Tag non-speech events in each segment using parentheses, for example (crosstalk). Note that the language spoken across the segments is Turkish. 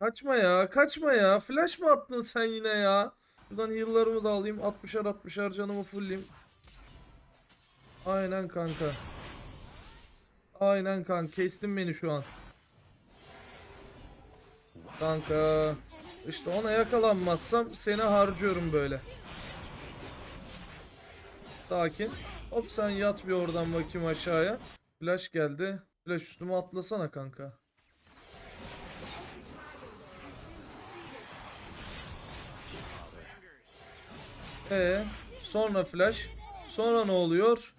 Kaçma ya kaçma ya. Flash mı attın sen yine ya? Buradan heal'larımı da alayım. 60'ar 60'ar canımı fullleyeyim. Aynen kanka. Aynen kanka. Kestin beni şu an. Kanka. İşte ona yakalanmazsam seni harcıyorum böyle. Sakin. Hop sen yat bir oradan bakayım aşağıya. Flash geldi. Flash üstüme atlasana kanka. Ee, sonra flash. Sonra ne oluyor?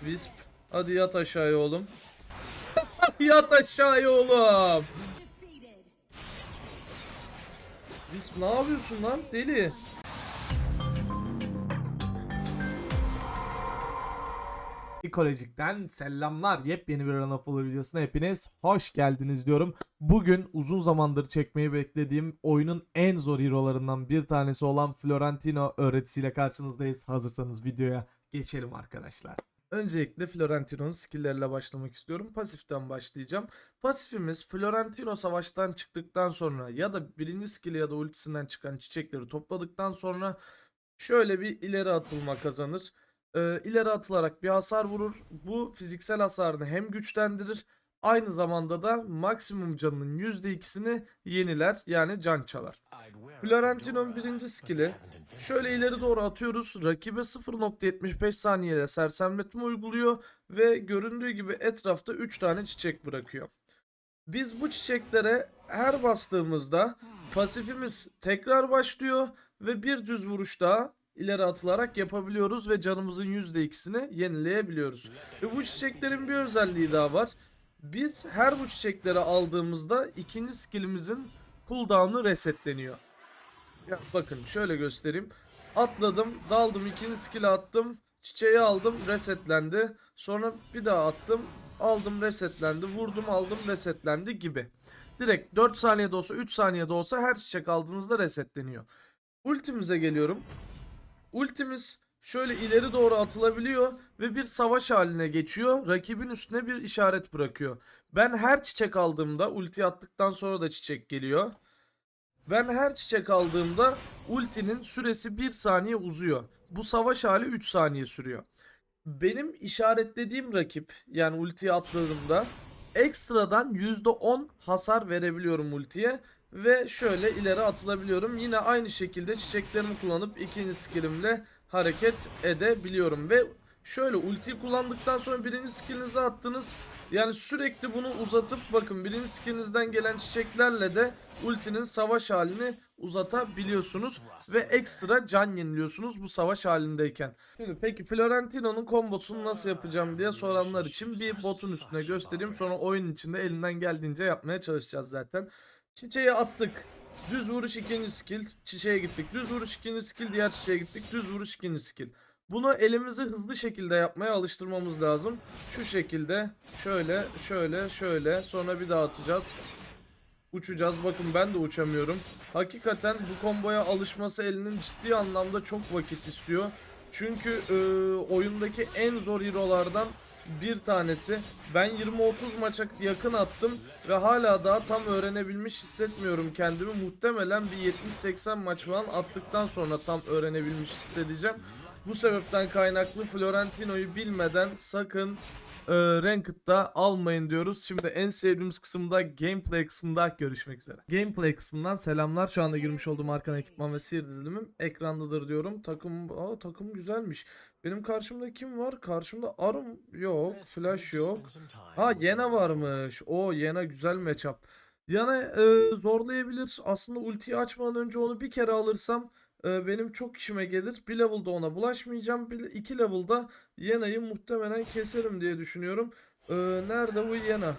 Wisp. Hadi yat aşağıya oğlum. (laughs) yat aşağıya oğlum. Wisp ne yapıyorsun lan deli? Ekolojik'ten selamlar. Yepyeni bir Valor videosuna hepiniz hoş geldiniz diyorum. Bugün uzun zamandır çekmeyi beklediğim oyunun en zor hero'larından bir tanesi olan Florentino öğretisiyle karşınızdayız. Hazırsanız videoya geçelim arkadaşlar. Öncelikle Florentino'nun skill'leriyle başlamak istiyorum. Pasiften başlayacağım. Pasifimiz Florentino savaştan çıktıktan sonra ya da birinci skill'i ya da ultisinden çıkan çiçekleri topladıktan sonra şöyle bir ileri atılma kazanır. Ee, ileri atılarak bir hasar vurur. Bu fiziksel hasarını hem güçlendirir aynı zamanda da maksimum canının %2'sini yeniler yani can çalar. Florentino'nun birinci skill'i şöyle ileri doğru atıyoruz. Rakibe 0.75 saniyede sersemletme uyguluyor ve göründüğü gibi etrafta 3 tane çiçek bırakıyor. Biz bu çiçeklere her bastığımızda pasifimiz tekrar başlıyor ve bir düz vuruş daha ileri atılarak yapabiliyoruz ve canımızın %2'sini yenileyebiliyoruz. Ve bu çiçeklerin bir özelliği daha var. Biz her bu çiçekleri aldığımızda ikinci skillimizin cooldown'u resetleniyor. Ya bakın şöyle göstereyim. Atladım, daldım, ikinci skill'i attım, çiçeği aldım, resetlendi. Sonra bir daha attım, aldım, resetlendi, vurdum, aldım, resetlendi gibi. Direkt 4 saniyede olsa, 3 saniyede olsa her çiçek aldığınızda resetleniyor. Ultimize geliyorum. Ultimiz şöyle ileri doğru atılabiliyor ve bir savaş haline geçiyor. Rakibin üstüne bir işaret bırakıyor. Ben her çiçek aldığımda ulti attıktan sonra da çiçek geliyor. Ben her çiçek aldığımda ultinin süresi 1 saniye uzuyor. Bu savaş hali 3 saniye sürüyor. Benim işaretlediğim rakip yani ultiye atladığımda ekstradan %10 hasar verebiliyorum ultiye ve şöyle ileri atılabiliyorum. Yine aynı şekilde çiçeklerimi kullanıp ikinci skillimle hareket edebiliyorum ve şöyle ultiyi kullandıktan sonra birinci skillinizi attınız. Yani sürekli bunu uzatıp bakın birinci skillinizden gelen çiçeklerle de ultinin savaş halini uzatabiliyorsunuz ve ekstra can yeniliyorsunuz bu savaş halindeyken. Şimdi peki Florentino'nun kombosunu nasıl yapacağım diye soranlar için bir botun üstüne göstereyim. Sonra oyun içinde elinden geldiğince yapmaya çalışacağız zaten. Çiçeği attık. Düz vuruş ikinci skill. Çiçeğe gittik. Düz vuruş ikinci skill. Diğer çiçeğe gittik. Düz vuruş ikinci skill. Bunu elimizi hızlı şekilde yapmaya alıştırmamız lazım. Şu şekilde. Şöyle, şöyle, şöyle. Sonra bir daha atacağız. Uçacağız. Bakın ben de uçamıyorum. Hakikaten bu komboya alışması elinin ciddi anlamda çok vakit istiyor. Çünkü e, oyundaki en zor hero'lardan bir tanesi. Ben 20-30 maça yakın attım ve hala daha tam öğrenebilmiş hissetmiyorum kendimi. Muhtemelen bir 70-80 maç falan attıktan sonra tam öğrenebilmiş hissedeceğim. Bu sebepten kaynaklı Florentino'yu bilmeden sakın e, Ranked'da almayın diyoruz. Şimdi en sevdiğimiz kısımda gameplay kısmında görüşmek üzere. Gameplay kısmından selamlar. Şu anda girmiş olduğum arkan ekipman ve sihir dizilimim ekrandadır diyorum. Takım aa, takım güzelmiş. Benim karşımda kim var? Karşımda Arum yok. Flash yok. Ha Yena varmış. O Yena güzel matchup. Yana e, zorlayabilir. Aslında ultiyi açmadan önce onu bir kere alırsam benim çok işime gelir. Bir level'da ona bulaşmayacağım. Bir, iki level'da Yena'yı muhtemelen keserim diye düşünüyorum. E, nerede bu Yena?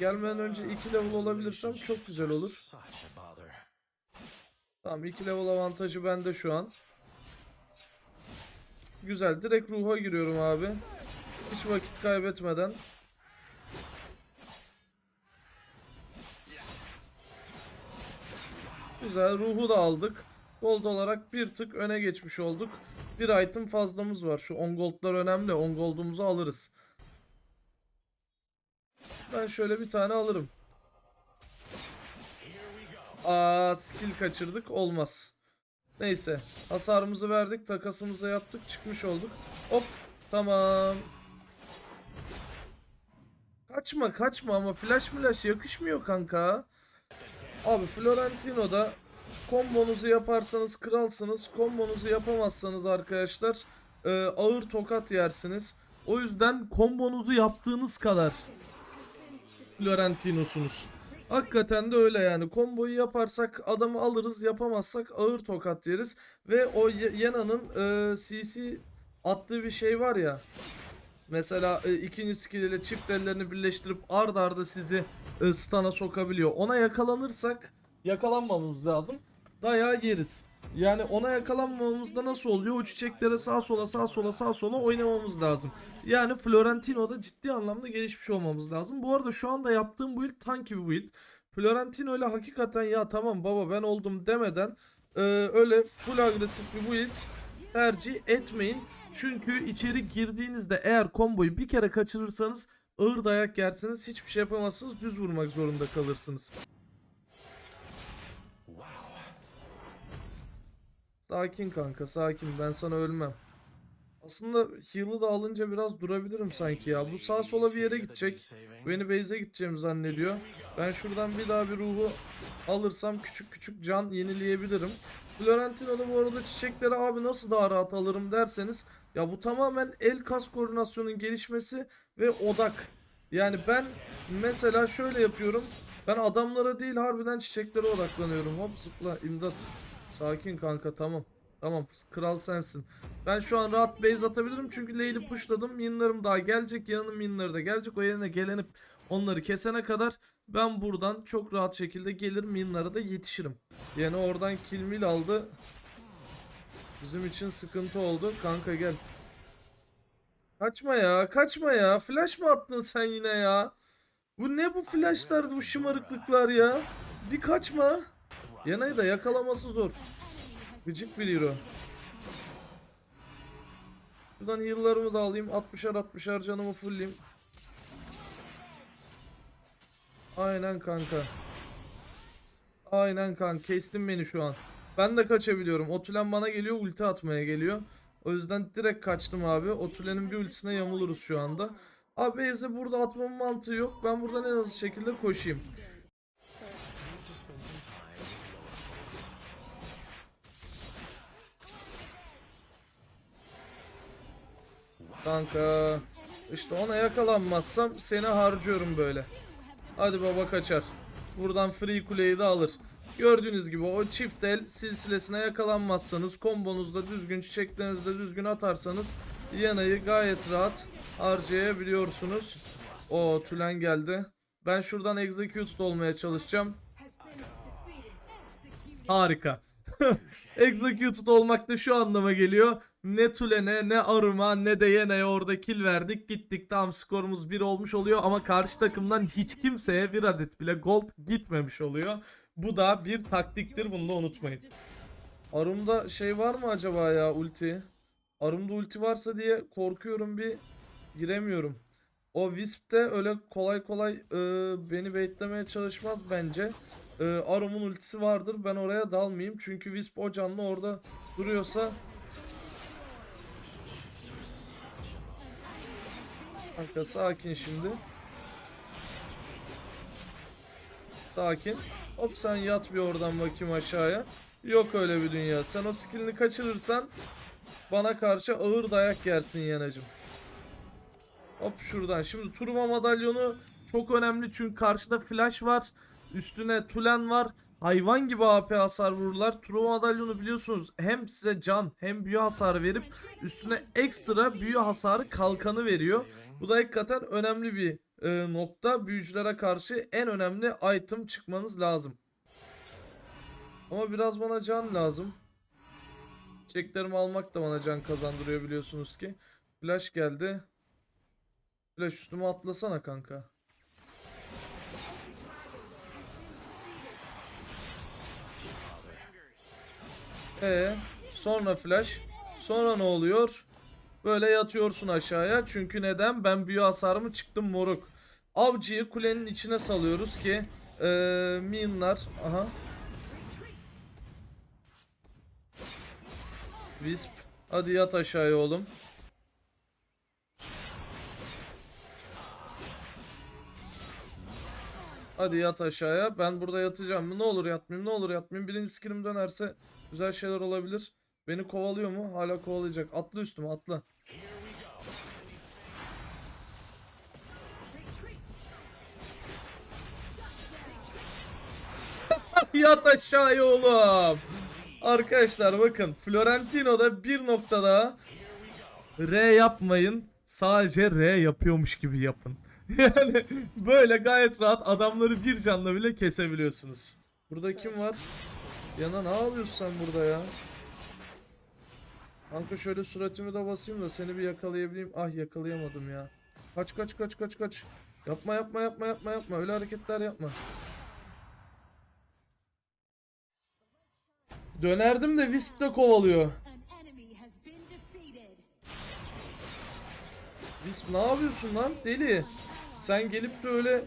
Gelmeden önce iki level olabilirsem çok güzel olur. Tamam iki level avantajı bende şu an. Güzel. Direkt ruha giriyorum abi. Hiç vakit kaybetmeden. Güzel. Ruhu da aldık. Gold olarak bir tık öne geçmiş olduk. Bir item fazlamız var. Şu 10 goldlar önemli. 10 goldumuzu alırız. Ben şöyle bir tane alırım. Aa skill kaçırdık olmaz. Neyse hasarımızı verdik takasımızı yaptık çıkmış olduk. Hop tamam. Kaçma kaçma ama flash flash yakışmıyor kanka. Abi Florentino'da kombonuzu yaparsanız kralsınız. Kombonuzu yapamazsanız arkadaşlar e, ağır tokat yersiniz. O yüzden kombonuzu yaptığınız kadar Florentino'sunuz. Hakikaten de öyle yani. Komboyu yaparsak adamı alırız, yapamazsak ağır tokat yeriz. Ve o Ye- Yena'nın e, CC attığı bir şey var ya. Mesela e, ikinci skill ile çift ellerini birleştirip ard arda sizi e, stun'a sokabiliyor. Ona yakalanırsak yakalanmamamız lazım. Dayağı yeriz. Yani ona yakalanmamamızda nasıl oluyor? O çiçeklere sağ sola sağ sola sağ sola oynamamız lazım. Yani Florentino'da ciddi anlamda gelişmiş olmamız lazım. Bu arada şu anda yaptığım build tank bir build. Florentino ile hakikaten ya tamam baba ben oldum demeden e, öyle full agresif bir build tercih etmeyin. Çünkü içeri girdiğinizde eğer komboyu bir kere kaçırırsanız ağır dayak yersiniz. Hiçbir şey yapamazsınız. Düz vurmak zorunda kalırsınız. Sakin kanka sakin ben sana ölmem. Aslında heal'ı da alınca biraz durabilirim sanki ya. Bu sağ sola bir yere gidecek. Beni base'e gideceğimi zannediyor. Ben şuradan bir daha bir ruhu alırsam küçük küçük can yenileyebilirim. Florentino'da bu arada çiçekleri abi nasıl daha rahat alırım derseniz ya bu tamamen el kas koordinasyonun gelişmesi ve odak. Yani ben mesela şöyle yapıyorum. Ben adamlara değil harbiden çiçeklere odaklanıyorum. Hop zıpla imdat. Sakin kanka tamam. Tamam kral sensin. Ben şu an rahat base atabilirim çünkü lane'i pushladım. Minlarım daha gelecek. Yanının minları da gelecek. O yerine gelenip onları kesene kadar ben buradan çok rahat şekilde gelir minlara da yetişirim. Yani oradan kill mill aldı. Bizim için sıkıntı oldu. Kanka gel. Kaçma ya. Kaçma ya. Flash mı attın sen yine ya? Bu ne bu flashlar bu şımarıklıklar ya? Bir kaçma. Yanayı da yakalaması zor. Gıcık bir hero. Buradan heal'larımı da alayım. 60'ar 60'ar canımı fullleyeyim. Aynen kanka. Aynen kanka. Kestin beni şu an. Ben de kaçabiliyorum. Otulen bana geliyor. Ulti atmaya geliyor. O yüzden direkt kaçtım abi. Otulen'in bir ultisine yamuluruz şu anda. Abi Eze burada atmamın mantığı yok. Ben buradan en hızlı şekilde koşayım. Kanka. İşte ona yakalanmazsam seni harcıyorum böyle. Hadi baba kaçar. Buradan free kuleyi de alır. Gördüğünüz gibi o çift el silsilesine yakalanmazsanız kombonuzda düzgün çiçeklerinizde düzgün atarsanız yanayı gayet rahat harcayabiliyorsunuz. O tülen geldi. Ben şuradan executed olmaya çalışacağım. Harika. (laughs) Executed olmak da şu anlama geliyor. Ne Tulen'e ne Arum'a ne de Yene'ye orada kill verdik. Gittik tam skorumuz 1 olmuş oluyor ama karşı takımdan hiç kimseye bir adet bile gold gitmemiş oluyor. Bu da bir taktiktir bunu da unutmayın. Arum'da şey var mı acaba ya ulti? Arum'da ulti varsa diye korkuyorum bir giremiyorum. O Wisp de öyle kolay kolay e, beni baitlemeye çalışmaz bence. E, Arum'un ultisi vardır. Ben oraya dalmayayım. Çünkü Wisp o canlı orada duruyorsa Kanka sakin şimdi. Sakin. Hop sen yat bir oradan bakayım aşağıya. Yok öyle bir dünya. Sen o skillini kaçırırsan bana karşı ağır dayak yersin yanacım. Hop şuradan. Şimdi Turma madalyonu çok önemli çünkü karşıda flash var. Üstüne tulen var. Hayvan gibi AP hasar vururlar. Truva madalyonu biliyorsunuz hem size can hem büyü hasarı verip üstüne ekstra büyü hasarı kalkanı veriyor. Bu da hakikaten önemli bir e, nokta. Büyücülere karşı en önemli item çıkmanız lazım. Ama biraz bana can lazım. Çeklerimi almak da bana can kazandırıyor biliyorsunuz ki. Flash geldi. Flash üstüme atlasana kanka. Ee, sonra flash. Sonra ne oluyor? Böyle yatıyorsun aşağıya. Çünkü neden? Ben büyü hasarımı çıktım moruk. Avcıyı kulenin içine salıyoruz ki ee, minlar. Aha. Wisp. Hadi yat aşağıya oğlum. Hadi yat aşağıya. Ben burada yatacağım. Ne olur yatmayayım. Ne olur yatmayayım. Birinci skillim dönerse güzel şeyler olabilir. Beni kovalıyor mu? Hala kovalayacak. Atla üstüme atla. (laughs) Yat aşağıya oğlum. Arkadaşlar bakın Florentino'da bir noktada R yapmayın. Sadece R yapıyormuş gibi yapın. (laughs) Yani böyle gayet rahat adamları bir canla bile kesebiliyorsunuz. Burada kim var? Yana ne yapıyorsun sen burada ya? Kanka şöyle suratımı da basayım da seni bir yakalayabileyim. Ah yakalayamadım ya. Kaç kaç kaç kaç kaç. Yapma yapma yapma yapma yapma. Öyle hareketler yapma. Dönerdim de Wisp de kovalıyor. Wisp ne yapıyorsun lan deli? Sen gelip de öyle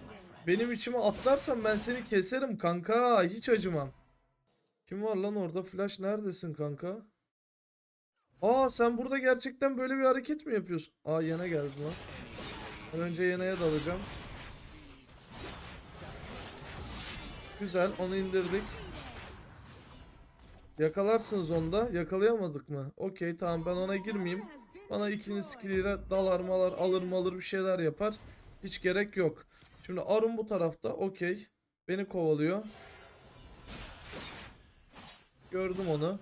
benim içime atlarsan ben seni keserim kanka. Hiç acımam. Kim var lan orada? Flash neredesin kanka? Aa sen burada gerçekten böyle bir hareket mi yapıyorsun? Aa yana geldi lan. Önce yanaya dalacağım. Güzel onu indirdik. Yakalarsınız onda. Yakalayamadık mı? Okey tamam ben ona girmeyeyim. Bana ikinci skilliyle dalar malar alır malır bir şeyler yapar. Hiç gerek yok. Şimdi Arun bu tarafta. Okey. Beni kovalıyor. Gördüm onu.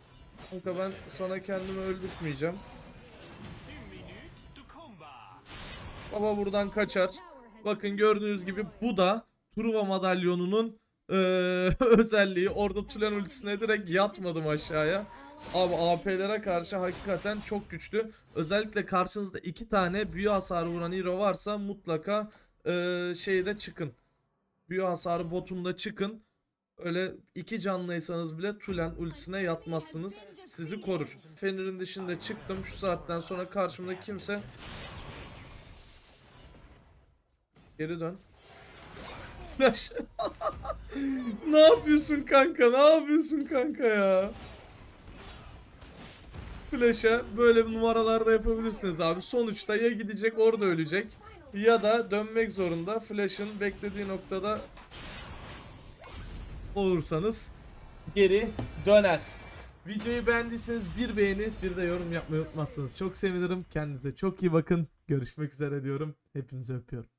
Kanka ben sana kendimi öldürtmeyeceğim. Baba buradan kaçar. Bakın gördüğünüz gibi bu da Truva madalyonunun eee, (laughs) özelliği. Orada Tulen ultisine direkt yatmadım aşağıya. Abi AP'lere karşı hakikaten çok güçlü. Özellikle karşınızda iki tane büyü hasarı vuran hero varsa mutlaka eee şeyde çıkın. Büyü hasarı botunda çıkın. Öyle iki canlıysanız bile Tulen ultisine yatmazsınız. Sizi korur. Fenrir'in dışında çıktım. Şu saatten sonra karşımda kimse Geri dön. (laughs) Ne yapıyorsun kanka? Ne yapıyorsun kanka ya? Flash'a böyle numaralar da yapabilirsiniz abi. Sonuçta ya gidecek orada ölecek ya da dönmek zorunda. Flash'ın beklediği noktada olursanız geri döner. Videoyu beğendiyseniz bir beğeni bir de yorum yapmayı unutmazsınız. Çok sevinirim. Kendinize çok iyi bakın. Görüşmek üzere diyorum. Hepinizi öpüyorum.